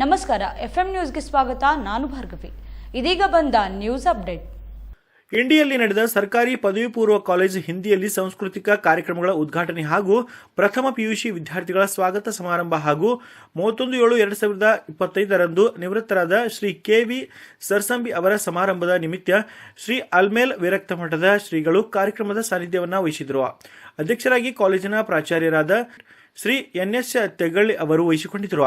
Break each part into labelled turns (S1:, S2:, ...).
S1: ನಮಸ್ಕಾರ, ಎಫ್ಎಂ ನ್ಯೂಸ್ಗೆ ಸ್ವಾಗತ, ನಾನು ಭಾರ್ಗವಿ. ಇದೀಗ ಬಂದ ನ್ಯೂಸ್ ಅಪ್ಡೇಟ್.
S2: ಇಂಡಿಯಲ್ಲಿ ನಡೆದ ಸರ್ಕಾರಿ ಪದವಿ ಪೂರ್ವ ಕಾಲೇಜು ಹಿಂದಿಯಲ್ಲಿ ಸಾಂಸ್ಕೃತಿಕ ಕಾರ್ಯಕ್ರಮಗಳ ಉದ್ಘಾಟನೆ ಹಾಗೂ ಪ್ರಥಮ ಪಿಯುಸಿ ವಿದ್ಯಾರ್ಥಿಗಳ ಸ್ವಾಗತ ಸಮಾರಂಭ ಹಾಗೂ ಮೂವತ್ತೊಂದು ಏಳು ಎರಡು ಸಾವಿರದ ಇಪ್ಪತ್ತೈದರಂದು ನಿವೃತ್ತರಾದ ಶ್ರೀ ಕೆ ವಿ ಸರ್ಸಂಬಿ ಅವರ ಸಮಾರಂಭದ ನಿಮಿತ್ತ ಶ್ರೀ ಅಲ್ಮೇಲ್ ವಿರಕ್ತ ಮಠದ ಶ್ರೀಗಳು ಕಾರ್ಯಕ್ರಮದ ಸಾನ್ನಿಧ್ಯವನ್ನು ವಹಿಸಿದರು. ಅಧ್ಯಕ್ಷರಾಗಿ ಕಾಲೇಜಿನ ಪ್ರಾಚಾರ್ಯರಾದ ಶ್ರೀ ಎನ್ ಎಸ್ ತೆಗಳ್ಳಿ ಅವರು ವಹಿಸಿಕೊಂಡಿದ್ದರು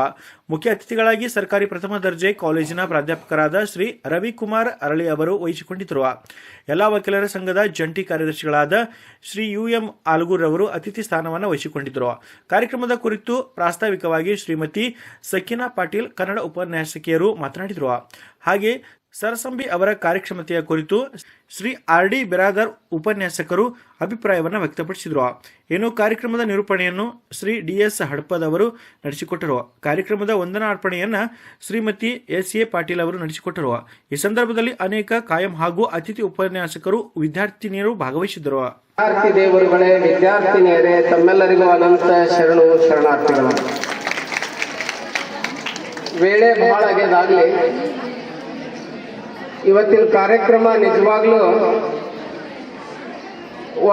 S2: ಮುಖ್ಯ ಅತಿಥಿಗಳಾಗಿ ಸರ್ಕಾರಿ ಪ್ರಥಮ ದರ್ಜೆ ಕಾಲೇಜಿನ ಪ್ರಾಧ್ಯಾಪಕರಾದ ಶ್ರೀ ರವಿಕುಮಾರ್ ಅರಳಿ ಅವರು ವಹಿಸಿಕೊಂಡಿದ್ದರು ಎಲ್ಲ ವಕೀಲರ ಸಂಘದ ಜಂಟಿ ಕಾರ್ಯದರ್ಶಿಗಳಾದ ಶ್ರೀ ಯು ಎಂ ಆಲ್ಗೂರ್ ಅವರು ಅತಿಥಿ ಸ್ಥಾನವನ್ನು ವಹಿಸಿಕೊಂಡಿದ್ದರು. ಕಾರ್ಯಕ್ರಮದ ಕುರಿತು ಪ್ರಾಸ್ತಾವಿಕವಾಗಿ ಶ್ರೀಮತಿ ಸಕೀನಾ ಪಾಟೀಲ್ ಕನ್ನಡ ಉಪನ್ಯಾಸಕಿಯರು ಮಾತನಾಡಿದರು. ಹಾಗೆ ಸರಸಂಬಿ ಅವರ ಕಾರ್ಯಕ್ಷಮತೆಯ ಕುರಿತು ಶ್ರೀ ಆರ್ ಡಿ ಬಿರಾದರ್ ಉಪನ್ಯಾಸಕರು ಅಭಿಪ್ರಾಯವನ್ನು ವ್ಯಕ್ತಪಡಿಸಿದರು. ಏನು ಕಾರ್ಯಕ್ರಮದ ನಿರೂಪಣೆಯನ್ನು ಶ್ರೀ ಡಿ ಎಸ್ ಹಡಪದವರು ನಡೆಸಿಕೊಟ್ಟರು. ಕಾರ್ಯಕ್ರಮದ ವಂದನಾ ಅರ್ಪಣೆಯನ್ನು ಶ್ರೀಮತಿ ಎಸ್ ಎ ಪಾಟೀಲ್ ಅವರು ನಡೆಸಿಕೊಟ್ಟರು. ಈ ಸಂದರ್ಭದಲ್ಲಿ ಅನೇಕ ಕಾಯಂ ಹಾಗೂ ಅತಿಥಿ ಉಪನ್ಯಾಸಕರು, ವಿದ್ಯಾರ್ಥಿನಿಯರು ಭಾಗವಹಿಸಿದರು
S3: ವಿದ್ಯಾರ್ಥಿ ದೇವರುಗಳೇ, ವಿದ್ಯಾರ್ಥಿನಿಯರೇ, ತಮ್ಮೆಲ್ಲರಿಗೂ ಅನಂತ ಶರಣು ಶರಣಾರ್ಥಿಗಳು. ವೇಳೆ ಬಹಳ ಇವತ್ತಿನ ಕಾರ್ಯಕ್ರಮ ನಿಜವಾಗ್ಲೂ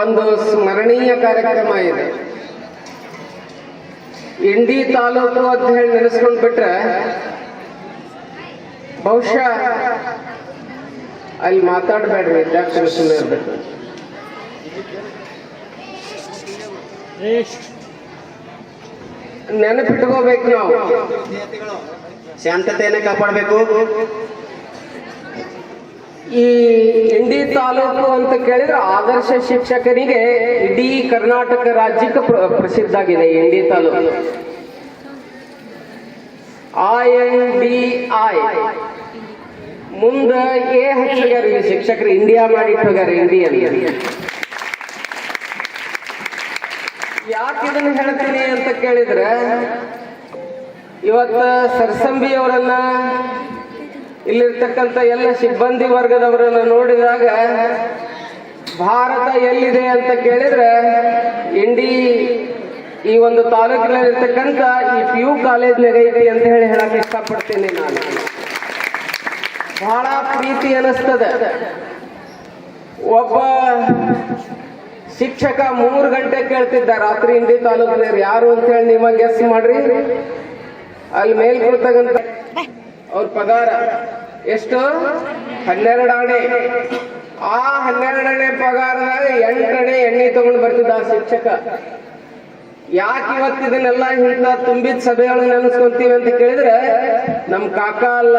S3: ಒಂದು ಸ್ಮರಣೀಯ ಕಾರ್ಯಕ್ರಮ ಇದೆ. ಇಂಡಿ ತಾಲೂಕು ಅಂತ ಹೇಳಿ ನೆನೆಸ್ಕೊಂಡು ಬಿಟ್ರೆ ಬಹುಶಃ ಅಲ್ಲಿ ಮಾತಾಡಬೇಡ್ರಿ ಇರ್ಬೇಕು ನೆನಪಿಟ್ಕೋಬೇಕು ನಾವು.
S4: ಶಾಂತತೆಯನ್ನು ಕಾಪಾಡಬೇಕು.
S3: ಈ ಇಂಡಿ ತಾಲೂಕು ಅಂತ ಕೇಳಿದ್ರೆ ಆದರ್ಶ ಶಿಕ್ಷಕರಿಗೆ ಇಡೀ ಕರ್ನಾಟಕ ರಾಜ್ಯಕ್ಕೆ ಪ್ರ- ಪ್ರಸಿದ್ಧ ಆಗಿದೆ Indi taluk. I N D I ಮುಂದ ಏ ಹಚ್ಚೋಗ್ಯಾರ ಈ ಶಿಕ್ಷಕರು. ಇಂಡಿಯಾ ಮಾಡಿ ಹೋಗ್ಯಾರ ಇಂಡಿಯಲ್ಲಿ ಯಾಕೆ ಇದನ್ನ ಹೇಳ್ತೀನಿ ಅಂತ ಕೇಳಿದ್ರೆ, ಇವತ್ತು ಸರ್ಸಂಬಿ ಅವರನ್ನ ಇಲ್ಲಿರ್ತಕ್ಕಂಥ ಎಲ್ಲ ಸಿಬ್ಬಂದಿ ವರ್ಗದವರನ್ನು ನೋಡಿದಾಗ ಭಾರತ ಎಲ್ಲಿದೆ ಅಂತ ಕೇಳಿದ್ರೆ ಇಂಡಿ ಈ ಒಂದು ತಾಲೂಕಿನಲ್ಲಿರ್ತಕ್ಕಂಥ ಈ ಪಿ ಯು ಐತಿ ಅಂತ ಹೇಳಿ ಹೇಳಕ್ ಇಷ್ಟಪಡ್ತೀನಿ ನಾನು. ಬಹಳ ಪ್ರೀತಿ ಅನಿಸ್ತದೆ. ಒಬ್ಬ ಶಿಕ್ಷಕ ಮೂರು ಗಂಟೆ ಕೇಳ್ತಿದ್ದ ರಾತ್ರಿ ಇಂಡಿ ತಾಲೂಕಿನವ್ರು ಯಾರು ಅಂತ ಹೇಳಿ ನಿಮ್ಮ ಗೆಸ್ ಮಾಡ್ರಿ. ಅಲ್ಲಿ ಮೇಲ್ ಅವ್ರ ಪಗಾರ. ಎಷ್ಟು? ಹನ್ನೆರಡು ಆಣೆ. ಆ ಹನ್ನೆರಡನೇ ಪಗಾರದಾಗ ಎಂಟನೇ ಎಣ್ಣೆ ತಗೊಂಡು ಬರ್ತಿದ್ದ ಆ ಶಿಕ್ಷಕ. ಯಾಕೆ ಇವತ್ತು ಇದನ್ನೆಲ್ಲ ಹಿಂದ ತುಂಬಿದ ಸಭೆಯೊಳಗೆ ನೆನೆಸ್ಕೊಂತೀವಿ ಅಂತ ಕೇಳಿದ್ರೆ, ನಮ್ ಕಾಕ ಅಲ್ಲ,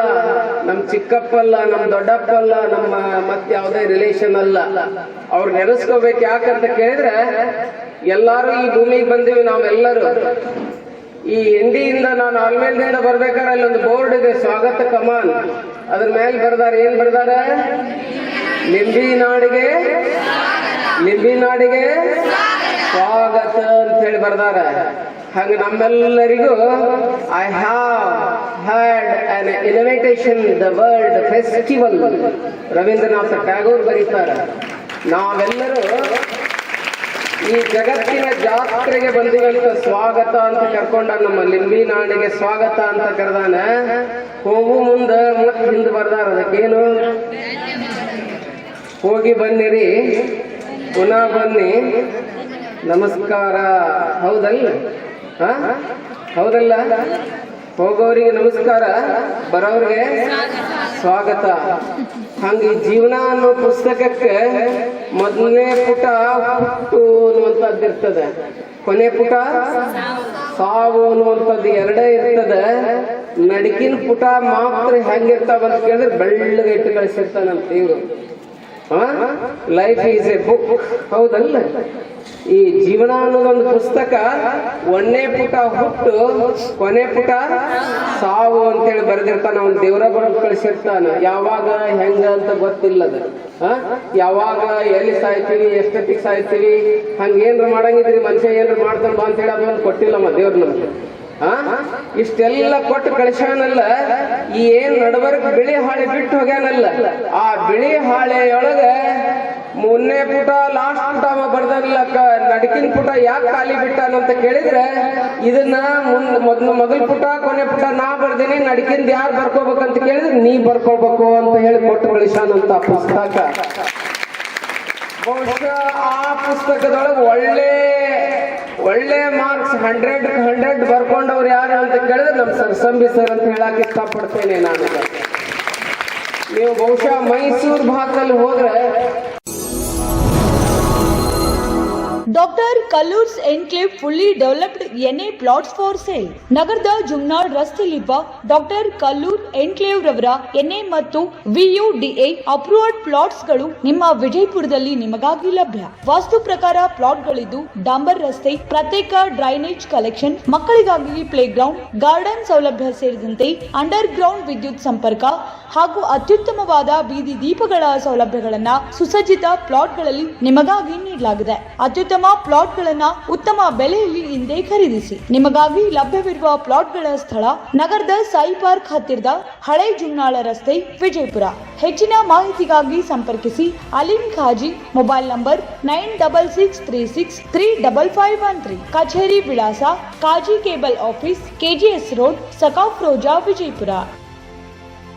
S3: ನಮ್ ಚಿಕ್ಕಪ್ಪ ಅಲ್ಲ, ನಮ್ ದೊಡ್ಡಪ್ಪ ಅಲ್ಲ, ನಮ್ಮ ಮತ್ತೆ ಯಾವುದೇ ರಿಲೇಷನ್ ಅಲ್ಲ. ಅವ್ರು ನೆನೆಸ್ಕೋಬೇಕು ಯಾಕಂತ ಕೇಳಿದ್ರೆ, ಎಲ್ಲಾರು ಈ ಭೂಮಿಗೆ ಬಂದೀವಿ ನಾವೆಲ್ಲರೂ. ಈ ಇಂಡಿಯಿಂದ ನಾನು ಆಲ್ಮೇಲ್ದಿಂದ ಬರ್ಬೇಕಾದ್ರೆ ಅಲ್ಲೊಂದು ಬೋರ್ಡ್ ಇದೆ, ಸ್ವಾಗತ ಕಮಾನ್. ಅದ್ರ ಮೇಲೆ ಬರ್ದಾರ, ಏನ್ ಬರ್ದಾರ? ನಿಂಬಿ ನಾಡಿಗೆ ನಿಂಬಿ ನಾಡಿಗೆ ಸ್ವಾಗತ ಅಂತ ಹೇಳಿ ಬರ್ದಾರ. ಹಂಗ ನಮ್ಮೆಲ್ಲರಿಗೂ I have had an invitation the world festival Rabindranath Tagore ಬರೀತಾರ. ನಾವೆಲ್ಲರೂ ಈ ಜಗತ್ತಿನ ಜಾತ್ರೆಗೆ ಬಂದಿರುವಂತ ಸ್ವಾಗತ ಅಂತ ಕರ್ಕೊಂಡ ನಮ್ಮ ಲಿಂಬಿ ನಾಡಿಗೆ ಸ್ವಾಗತ ಅಂತ ಕರೆದಾನ. ಹೋಗು ಮುಂದ ಮತ್ ಹಿಂದ್ ಬರ್ದಾರ ಅದಕ್ಕೇನು? ಹೋಗಿ ಬನ್ನಿರಿ, ಪುನಃ ಬನ್ನಿ. ನಮಸ್ಕಾರ. ಹೌದಲ್ಲ? ಹ? ಹೌದಲ್ಲ? ಹೋಗೋರಿಗೆ ನಮಸ್ಕಾರ. ಬರೋರಿಗೆ ಸ್ವಾಗತ. ಹಂಗ ಈ ಜೀವನ ಅನ್ನೋ ಪುಸ್ತಕಕ್ಕೆ ಮೊದಲನೇ ಪುಟ ಹುಟ್ಟು ಅನ್ನುವಂಥದ್ದು ಇರ್ತದೆ. ಕೊನೆ ಪುಟ ಸಾವು ಅನ್ನುವಂಥದ್ದು ಎರಡೇ ಇರ್ತದೆ. ನಡಕಿನ ಪುಟ ಮಾತ್ರ ಹೆಂಗಿರ್ತಾವ ಅಂತ ಕೇಳಿದ್ರೆ ಬೆಳ್ಳಗೆ ಇಟ್ಟು ಕಳಿಸಿರ್ತಾನಂತ ಇವರು. ಲೈಫ್ ಈಸ್ ಎ ಬುಕ್ ಹೌದಲ್ಲ? ಈ ಜೀವನ ಅನ್ನೋದೊಂದು ಪುಸ್ತಕ ಒಂದೇ ಪುಟ ಹುಟ್ಟು, ಕೊನೆ ಪುಟ ಸಾವು ಅಂತೇಳಿ ಬರೆದಿರ್ತಾನ ಅವ್ನು. ದೇವರ ಬರೋದು ಕಳಿಸಿರ್ತಾನ. ಯಾವಾಗ, ಹೆಂಗ ಅಂತ ಗೊತ್ತಿಲ್ಲದ. ಆ? ಯಾವಾಗ, ಎಲ್ಲಿ ಸಾಯ್ತೀವಿ, ಎಷ್ಟೊತ್ತಿಗೆ ಸಾಯ್ತೀವಿ, ಹಂಗೇನ್ರ ಮಾಡಂಗಿದ್ರಿ, ಮನುಷ್ಯ ಏನ್ರ ಮಾಡ್ತಾನ ಬಾ ಅಂತೇಳಿ ಅದನ್ನ ಕೊಟ್ಟಿಲ್ಲಮ್ಮ ದೇವ್ರ ನಮ್ಗೆ. ಆ ಇಷ್ಟೆಲ್ಲ ಕೊಟ್ಟು ಕಳಿಸ್ಯಾನಲ್ಲ, ಈ ಏನ್ ನಡಬರ್ಕ್ ಬಿಳಿ ಹಾಳೆ ಬಿಟ್ಟು ಹೋಗ್ಯಾನಲ್ಲ, ಆ ಬಿಳಿ ಹಾಳೆಯೊಳಗ ಮೊನ್ನೆ ಪುಟ ಲಾಸ್ಟ್ ಪುಟ ಬರ್ದಲ್ಲ ನಡಕಿನ ಪುಟ ಯಾಕೆ ಖಾಲಿ ಬಿಟ್ಟಾನಂತ ಕೇಳಿದ್ರೆ, ಇದನ್ನ ಮುಂದ್ ಮೊದ್ಲು ಮೊದಲ ಪುಟ, ಕೊನೆ ಪುಟ ನಾ ಬರ್ದೇನೆ, ನಡಕಿಂದ ಯಾರು ಬರ್ಕೋಬೇಕಂತ ಕೇಳಿದ್ರೆ, ನೀ ಬರ್ಕೋಬೇಕು ಅಂತ ಹೇಳಿ ಕೊಟ್ಟು ಕಳಿಸಾನಂತ ಪುಸ್ತಕ. ಬಹುಶಃ ಆ ಪುಸ್ತಕದೊಳಗೆ ಒಳ್ಳೆ ಹಂಡ್ರೆಡ್ ಹಂಡ್ರೆಡ್ ಬರ್ಕೊಂಡವ್ರು ಯಾರು ಅಂತ ಕೇಳಿದ್ರೆ ನಮ್ಮ ಸರ್ಸಂಬಿ ಸರ್ ಅಂತ ಹೇಳಕ್ ಇಷ್ಟಪಡ್ತೇನೆ ನಾನು. ನೀವು ಬಹುಶಃ ಮೈಸೂರು ಭಾಗದಲ್ಲಿ ಹೋದ್ರೆ
S1: doctor Kallurs enclave fully developed NA plots for sale ನಗರದ ಜುಮ್ನಾಳ್ ರಸ್ತೆಯಲ್ಲಿರುವ ಡಾಕ್ಟರ್ ಕಲ್ಲೂರ್ ಎನ್ಕ್ಲೇವ್ ರವರ ಎನ್ಎ ಮತ್ತು ವಿಯುಡಿಎ ಅಪ್ರೂವ್ಡ್ ಪ್ಲಾಟ್ಸ್ಗಳು ನಿಮ್ಮ ವಿಜಯಪುರದಲ್ಲಿ ನಿಮಗಾಗಿ ಲಭ್ಯ. ವಾಸ್ತು ಪ್ರಕಾರ ಪ್ಲಾಟ್ ಗಳಿದ್ದು ಡಾಂಬರ್ ರಸ್ತೆ, ಪ್ರತ್ಯೇಕ ಡ್ರೈನೇಜ್ ಕಲೆಕ್ಷನ್ ಮಕ್ಕಳಿಗಾಗಿ ಪ್ಲೇ ಗ್ರೌಂಡ್ ಗಾರ್ಡನ್ ಸೌಲಭ್ಯ ಸೇರಿದಂತೆ ಅಂಡರ್ ಗ್ರೌಂಡ್ ವಿದ್ಯುತ್ ಸಂಪರ್ಕ ಹಾಗೂ ಅತ್ಯುತ್ತಮವಾದ ಬೀದಿ ದೀಪಗಳ ಸೌಲಭ್ಯಗಳನ್ನ ಸುಸಜ್ಜಿತ ಪ್ಲಾಟ್ಗಳಲ್ಲಿ ನಿಮಗಾಗಿ ನೀಡಲಾಗಿದೆ. ಅತ್ಯುತ್ತಮ ಪ್ಲಾಟ್ಗಳನ್ನ ಉತ್ತಮ ಬೆಲೆಯಲ್ಲಿ ಹಿಂದೆ ಖರೀದಿಸಿ. ನಿಮಗಾಗಿ ಲಭ್ಯವಿರುವ ಪ್ಲಾಟ್ಗಳ ಸ್ಥಳ ನಗರದ ಸಾಯಿ ಪಾರ್ಕ್ ಹತ್ತಿರದ ಹಳೆ ಜುಮ್ನಾಳ ರಸ್ತೆ ವಿಜಯಪುರ. ಹೆಚ್ಚಿನ ಮಾಹಿತಿಗಾಗಿ ಸಂಪರ್ಕಿಸಿ Alim Khaji mobile number nine double six three six three double five one three. ಕಚೇರಿ ವಿಳಾಸ Kaji cable office, KGS road Sakaf Roza, Vijayapura.